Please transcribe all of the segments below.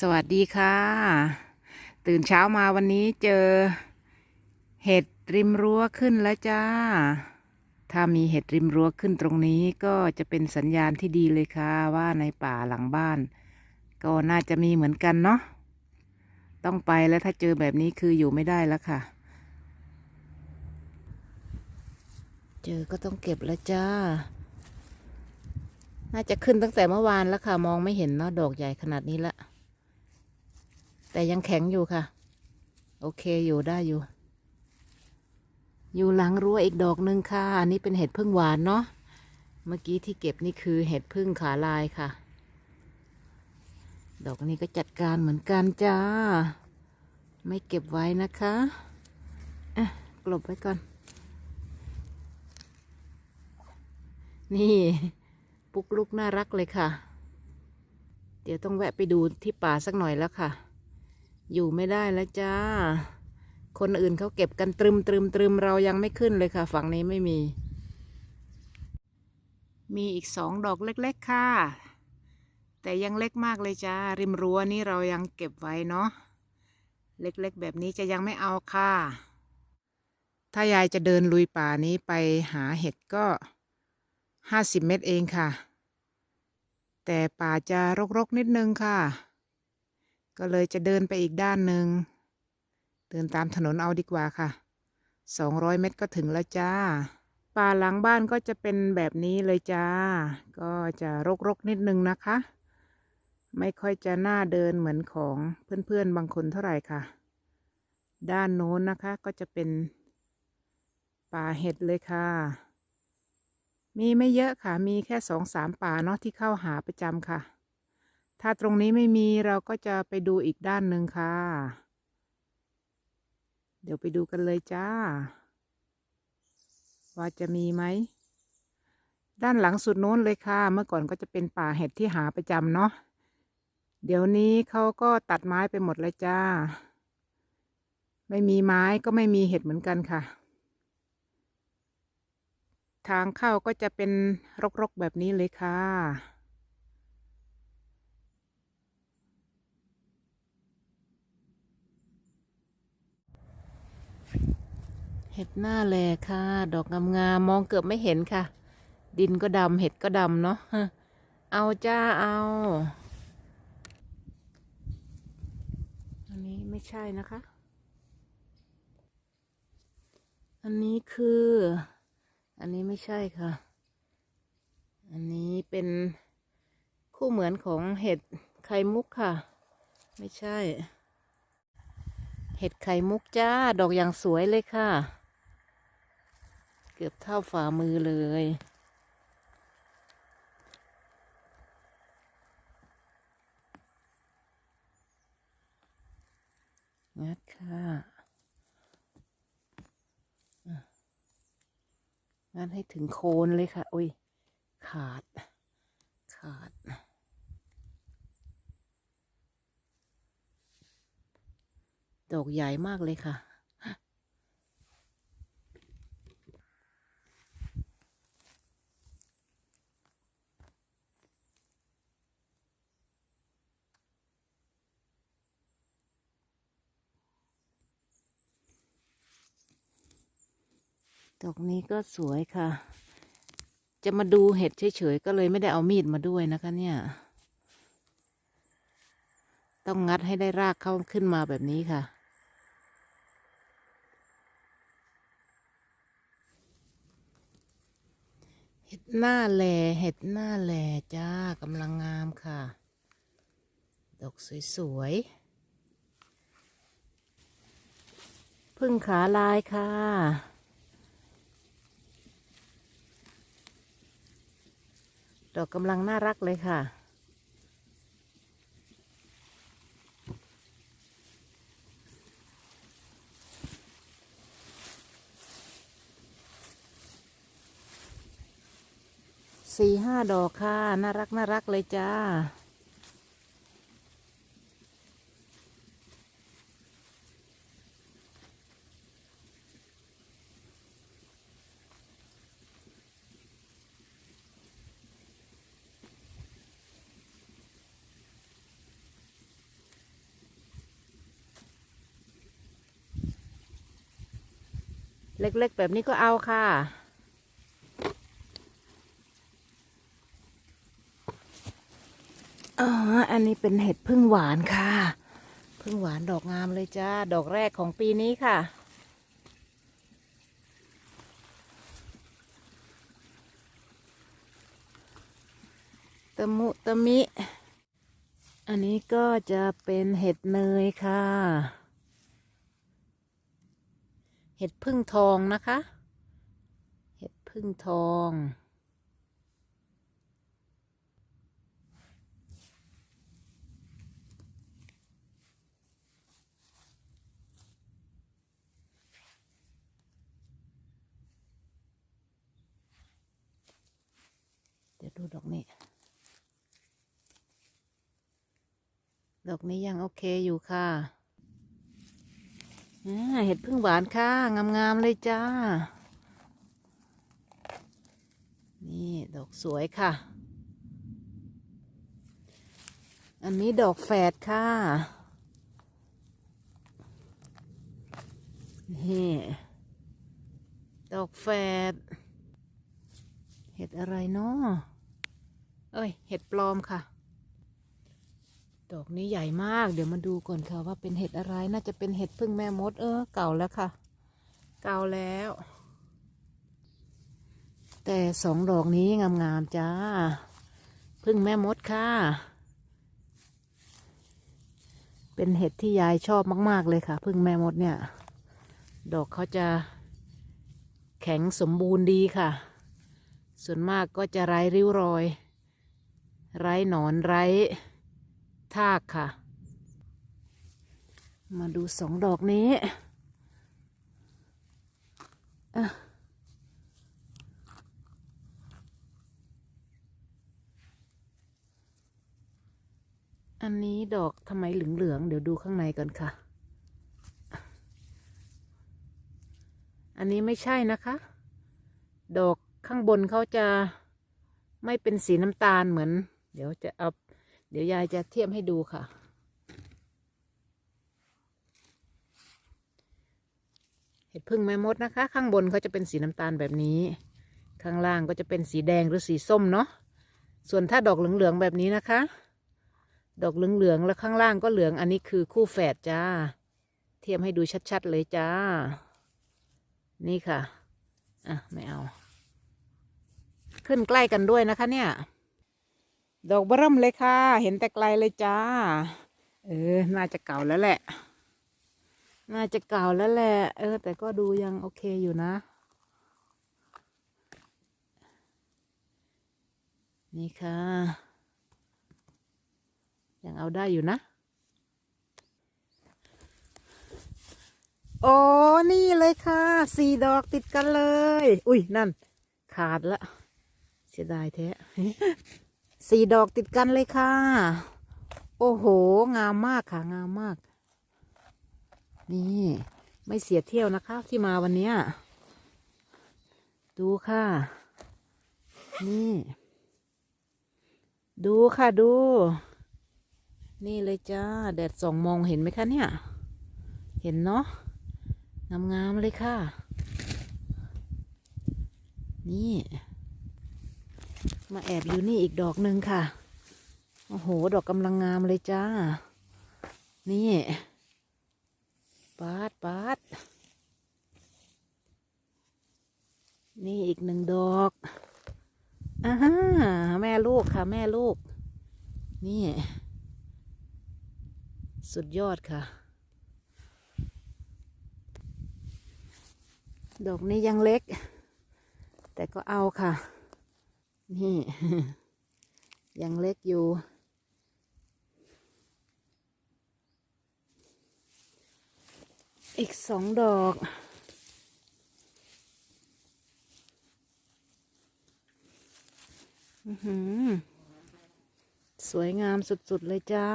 สวัสดีค่ะ ตื่นเช้ามาวันนี้เจอ เห็ดริมรั้วขึ้นแล้วจ้า ถ้ามีเห็ดริมรั้วขึ้นตรงนี้ก็จะเป็นสัญญาณที่ดีเลยค่ะ ว่าในป่าหลังบ้าน ก็น่าจะมีเหมือนกันเนาะต้องไปแล้วถ้าเจอแบบนี้คืออยู่ไม่ได้แล้วค่ะ เจอก็ต้องเก็บแล้วจ้า น่าจะขึ้นตั้งแต่เมื่อวานแล้วค่ะ มองไม่เห็นเนาะดอกใหญ่ขนาดนี้ละ แต่ยังแข็งอยู่ค่ะ โอเคอยู่ได้อยู่ อยู่หลังรั้วอีกดอกหนึ่งค่ะ อันนี้เป็นเห็ดพึ่งหวานเนาะ เมื่อกี้ที่เก็บนี่คือเห็ดพึ่งขาลายค่ะ ดอกนี้ก็จัดการเหมือนกันจ้า ไม่เก็บไว้นะคะอะกลบไว้ก่อน นี่ ปุกลุกน่ารักเลยค่ะ เดี๋ยวต้องแวะไปดูที่ป่าสักหน่อยแล้วค่ะ อยู่ไม่ได้แล้วจ้า คนอื่นเขาเก็บกันตรึมตรึมตรึมเรายังไม่ขึ้นเลยค่ะ ฝั่งนี้ไม่มี มีอีกสองดอกเล็ก ๆ ค่ะ แต่ยังเล็กมากเลยจ้า ริมรั้วนี่เรายังเก็บไว้เนาะ เล็กๆ แบบนี้จะยังไม่เอาค่ะ ถ้ายายจะเดินลุยป่านี้ไปหาเห็ดก็ห้าสิบเมตรเองค่ะ แต่ป่าจะรกๆนิดนึงค่ะ ก็เลยจะเดินไปอีกด้านหนึ่ง เดินตามถนนเอาดีกว่าค่ะสองร้อยเมตรก็ถึงแล้วจ้า ป่าหลังบ้านก็จะเป็นแบบนี้เลยจ้า ก็จะรกๆนิดนึงนะคะ ไม่ค่อยจะน่าเดินเหมือนของเพื่อนๆบางคนเท่าไหร่ค่ะ ด้านโน้นนะคะก็จะเป็นป่าเห็ดเลยค่ะ มีไม่เยอะค่ะ มีแค่สองสามป่าเนาะที่เข้าหาประจำค่ะ ถ้าตรงนี้ไม่มีเราก็จะไปดูอีกด้านหนึ่งค่ะ เดี๋ยวไปดูกันเลยจ้า ว่าจะมีไหม ด้านหลังสุดโน้นเลยค่ะ เมื่อก่อนก็จะเป็นป่าเห็ดที่หาประจำเนาะ เดี๋ยวนี้เขาก็ตัดไม้ไปหมดแล้วจ้า ไม่มีไม้ก็ไม่มีเห็ดเหมือนกันค่ะ ทางเข้าก็จะเป็นรกๆแบบนี้เลยค่ะ เห็ดหน้าแลค่ะ ดอกงามๆมองเกือบไม่เห็นค่ะ ดินก็ดำเห็ดก็ดำเนาะเอาจ้าเอาอันนี้ไม่ใช่นะคะ อันนี้คือ อันนี้ไม่ใช่ค่ะ อันนี้เป็นคู่เหมือนของเห็ดไข่มุกค่ะ ไม่ใช่ เห็ดไข่มุกจ้า ดอกอย่างสวยเลยค่ะ เกือบเท่าฝ่ามือเลย งัดค่ะงัดให้ถึงโคนเลยค่ะ อุ้ย ขาด ขาดดอกใหญ่มากเลยค่ะ ดอกนี้ก็สวยค่ะ จะมาดูเห็ดเฉยๆก็เลยไม่ได้เอามีดมาด้วยนะคะเนี่ย ต้องงัดให้ได้รากเข้าขึ้นมาแบบนี้ค่ะเห็ดหน้าแลเห็ดหน้าแลจ้ากำลังงามค่ะ ดอกสวยๆพึ่งขาลายค่ะ ดอกกำลังน่ารักเลยค่ะ สี่ห้าดอกค่ะ น่ารักน่ารักเลยจ้า เล็กๆ แบบนี้ก็เอาค่ะ อ๋อ อันนี้เป็นเห็ดพึ่งหวานค่ะ พึ่งหวานดอกงามเลยจ้า ดอกแรกของปีนี้ค่ะ ตะมุตะมิ อันนี้ก็จะเป็นเห็ดเนยค่ะ เห็ดพึ่งทองนะคะ เห็ดพึ่งทอง เดี๋ยวดูดอกนี้ ดอกนี้ยังโอเคอยู่ค่ะ เห็ดพึ่งหวานค่ะ งามๆเลยจ้า นี่ดอกสวยค่ะ อันนี้ดอกแฝดค่ะ นี่ ดอกแฝด เห็ดอะไรเนาะเอ้ย เห็ดปลอมค่ะ ดอกนี้ใหญ่มาก เดี๋ยวมาดูก่อนค่ะว่าเป็นเห็ดอะไร น่าจะเป็นเห็ดพึ่งแม่มด เออ เก่าแล้วค่ะ เก่าแล้ว แต่สองดอกนี้งามๆจ้า พึ่งแม่มดค่ะ เป็นเห็ดที่ยายชอบมาก ๆเลยค่ะ พึ่งแม่มดเนี่ย ดอกเขาจะแข็งสมบูรณ์ดีค่ะ ส่วนมากก็จะไร้ริ้วรอย ไร้หนอนไร้ ทากค่ะ มาดูสองดอกนี้อันนี้ดอกทำไมเหลืองๆเดี๋ยวดูข้างในก่อนค่ะ อันนี้ไม่ใช่นะคะ ดอกข้างบนเขาจะไม่เป็นสีน้ำตาลเหมือน เดี๋ยวจะเอา เดี๋ยวยายจะเทียบให้ดูค่ะ เห็ดพึ่งแม่มดนะคะ ข้างบนเขาจะเป็นสีน้ำตาลแบบนี้ ข้างล่างก็จะเป็นสีแดงหรือสีส้มเนาะส่วนถ้าดอกเหลืองๆแบบนี้นะคะ ดอกเหลืองๆแล้วข้างล่างก็เหลืองอันนี้คือคู่แฝดจ้า เทียบให้ดูชัดๆเลยจ้า นี่ค่ะ อะ ไม่เอา ขึ้นใกล้กันด้วยนะคะเนี่ย ดอกเบิ่มเลยค่ะ เห็นแต่ไกลเลยจ้า เออ น่าจะเก่าแล้วแหละ น่าจะเก่าแล้วแหละ เออ แต่ก็ดูยังโอเคอยู่นะ นี่ค่ะ ยังเอาได้อยู่นะ โอ้ นี่เลยค่ะ สี่ดอกติดกันเลย อุ้ยนั่น ขาดละ เสียดายแท้ สี่ดอกติดกันเลยค่ะ โอ้โห งามมากค่ะ งามมาก นี่ ไม่เสียเที่ยวนะคะ ที่มาวันนี้ดูค่ะ นี่ ดูค่ะดู นี่เลยจ้า แดดส่องมองเห็นไหมคะเนี่ย เห็นเนาะงามๆเลยค่ะ นี่ มาแอบอยู่นี่อีกดอกหนึ่งค่ะ โอ้โห ดอกกำลังงามเลยจ้า นี่ปาดปาดนี่อีกหนึ่งดอกอ่าแม่ลูกค่ะ แม่ลูก นี่ สุดยอดค่ะ ดอกนี้ยังเล็ก แต่ก็เอาค่ะ นี่ ยังเล็กอยู่ อีกสองดอก สวยงามสุด ๆ เลยจ้า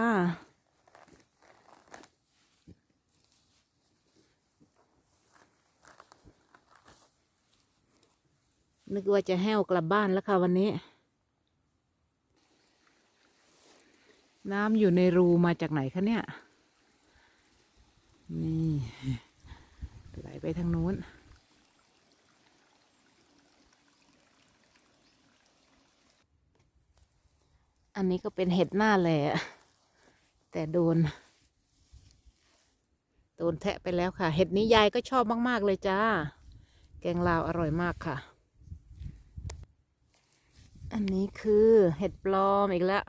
ึกว่าจะแห้วกลับบ้านแล้วค่ะวันนี้ น้ำอยู่ในรูมาจากไหนคะเนี่ย นี่ไหลไปทางนู้น อันนี้ก็เป็นเห็ดหน้าแหละแต่โดน โดนแทะไปแล้วค่ะ เห็ดนี้ยายก็ชอบมาก ๆ เลยจ้า แกงลาวอร่อยมากค่ะ อันนี้คือเห็ดปลอมอีกแล้ว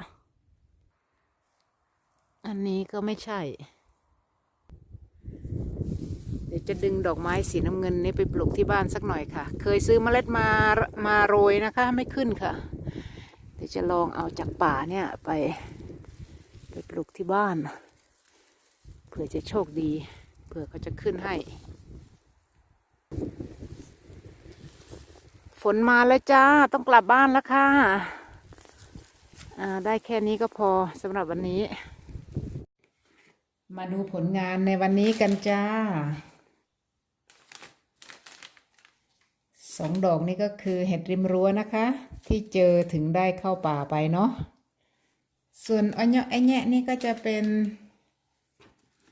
อันนี้ก็ไม่ใช่ เดี๋ยวจะดึงดอกไม้สีน้ำเงินนี้ไปปลูกที่บ้านสักหน่อยค่ะ เคยซื้อเมล็ดมา มาโรยนะคะ ไม่ขึ้นค่ะ เดี๋ยวจะลองเอาจากป่าเนี่ยไป ไปปลูกที่บ้าน เผื่อจะโชคดี เผื่อเขาจะขึ้นให้ ฝนมาแล้วจ้า ต้องกลับบ้านแล้วค่ะอ่าได้แค่นี้ก็พอสำหรับวันนี้ มาดูผลงานในวันนี้กันจ้าสองดอกนี้ก็คือเห็ดริมรั้วนะคะ ที่เจอถึงได้เข้าป่าไปเนาะส่วนอันเนาะไอแงะนี่ก็จะเป็น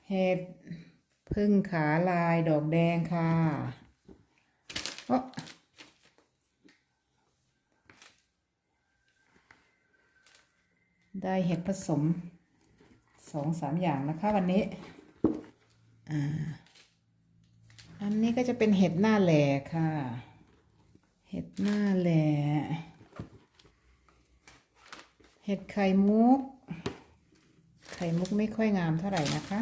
เห็ดพึ่งขาลายดอกแดงค่ะโอ๊ ได้เห็ดผสมสองสามอย่างนะคะวันนี้ อ่า อันนี้ก็จะเป็นเห็ดหน้าแหล่ค่ะ เห็ดหน้าแหล่เห็ดไข่มุก ไข่มุกไม่ค่อยงามเท่าไหร่นะคะ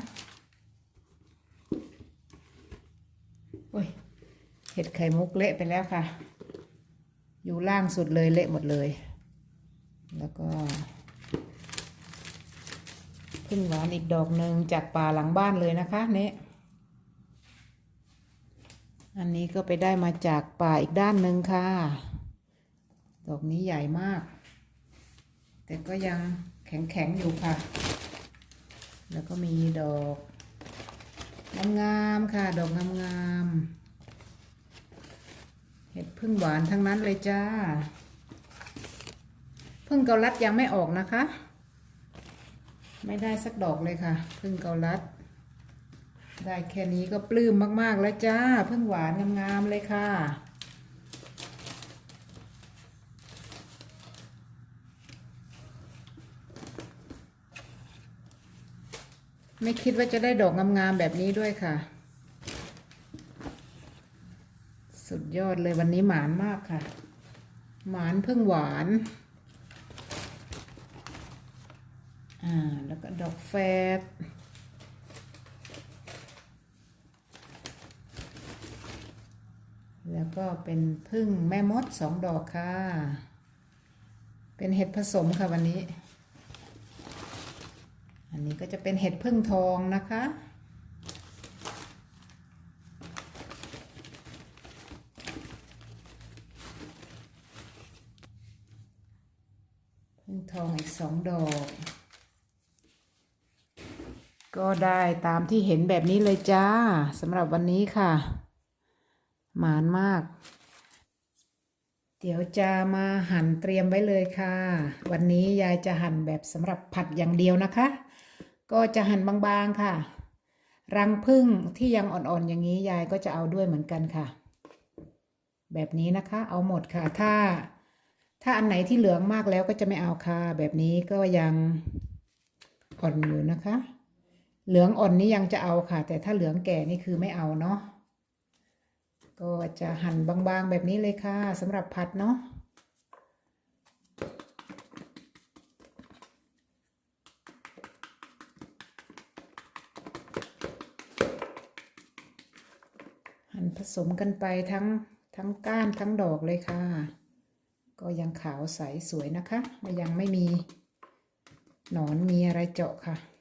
โอ้ย เห็ดไข่มุกเละไปแล้วค่ะ อยู่ล่างสุดเลยเละหมดเลย แล้วก็ พึ่งหวานอีกดอกหนึ่งจากป่าหลังบ้านเลยนะคะเนี่ยอันนี้ก็ไปได้มาจากป่าอีกด้านหนึ่งค่ะ ดอกนี้ใหญ่มาก แต่ก็ยังแข็งๆอยู่ค่ะ แล้วก็มีดอกงามๆค่ะ ดอกงามๆเห็ดพึ่งหวานทั้งนั้นเลยจ้า พึ่งเกาลัดยังไม่ออกนะคะ ไม่ได้สักดอกเลยค่ะ พึ่งเกาลัด ได้แค่นี้ก็ปลื้มมาก ๆ แล้วจ้า พึ่งหวานงามๆเลยค่ะ ไม่คิดว่าจะได้ดอกงามๆแบบนี้ด้วยค่ะ สุดยอดเลยวันนี้หมานมากค่ะ หมานพึ่งหวาน อ่า แล้วก็ดอกแฟดแล้วก็เป็นพึ่งแม่มดสองดอกค่ะ เป็นเห็ดผสมค่ะวันนี้ อันนี้ก็จะเป็นเห็ดพึ่งทองนะคะพึ่งทองอีกสองดอก ก็ได้ตามที่เห็นแบบนี้เลยจ้าสำหรับวันนี้ค่ะ หมานมาก เดี๋ยวจะมาหั่นเตรียมไว้เลยค่ะ วันนี้ยายจะหั่นแบบสำหรับผัดอย่างเดียวนะคะ ก็จะหั่นบางๆค่ะ รังผึ้งที่ยังอ่อนๆอย่างนี้ยายก็จะเอาด้วยเหมือนกันค่ะ แบบนี้นะคะเอาหมดค่ะ ถ้า ถ้าอันไหนที่เหลืองมากแล้วก็จะไม่เอาค่ะ แบบนี้ก็ยังอ่อนอยู่นะคะ เหลืองอ่อนนี้ยังจะเอาค่ะ แต่ถ้าเหลืองแก่นี่คือไม่เอาเนาะก็จะหั่นบางๆแบบนี้เลยค่ะสำหรับผัดเนาะหั่นผสมกันไปทั้งทั้งก้านทั้งดอกเลยค่ะ ก็ยังขาวใสสวยนะคะ ยังไม่มีหนอนมีอะไรเจาะค่ะ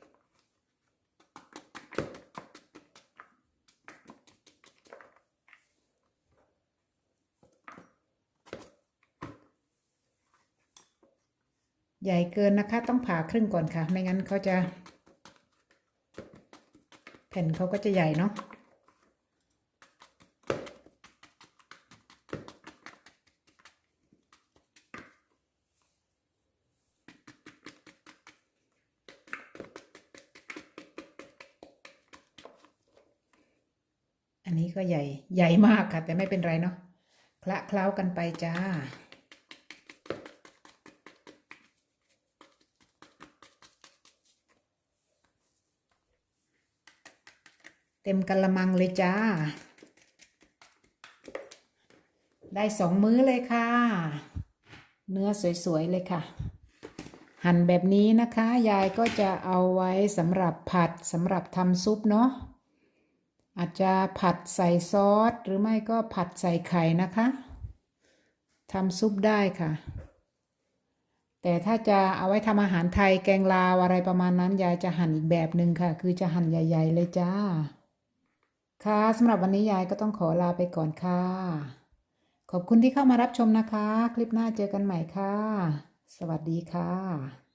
ใหญ่เกินนะคะ ต้องผ่าครึ่งก่อนค่ะ ไม่งั้นเขาจะ แผ่นเขาก็จะใหญ่เนาะอันนี้ก็ใหญ่ใหญ่มากค่ะ แต่ไม่เป็นไรเนาะคละเคล้ากันไปจ้า เต็มกะละมังเลยจ้า ได้สองมื้อเลยค่ะ เนื้อสวยๆเลยค่ะ หั่นแบบนี้นะคะ ยายก็จะเอาไว้สำหรับผัดสำหรับทำซุปเนาะอาจจะผัดใส่ซอสหรือไม่ก็ผัดใส่ไข่นะคะทำซุปได้ค่ะ แต่ถ้าจะเอาไว้ทำอาหารไทยแกงลาวอะไรประมาณนั้น ยายจะหั่นอีกแบบหนึ่งค่ะ คือจะหั่นใหญ่ ๆ เลยจ้า ค่ะสำหรับวันนี้ยายก็ต้องขอลาไปก่อนค่ะ ขอบคุณที่เข้ามารับชมนะคะ คลิปหน้าเจอกันใหม่ค่ะ สวัสดีค่ะ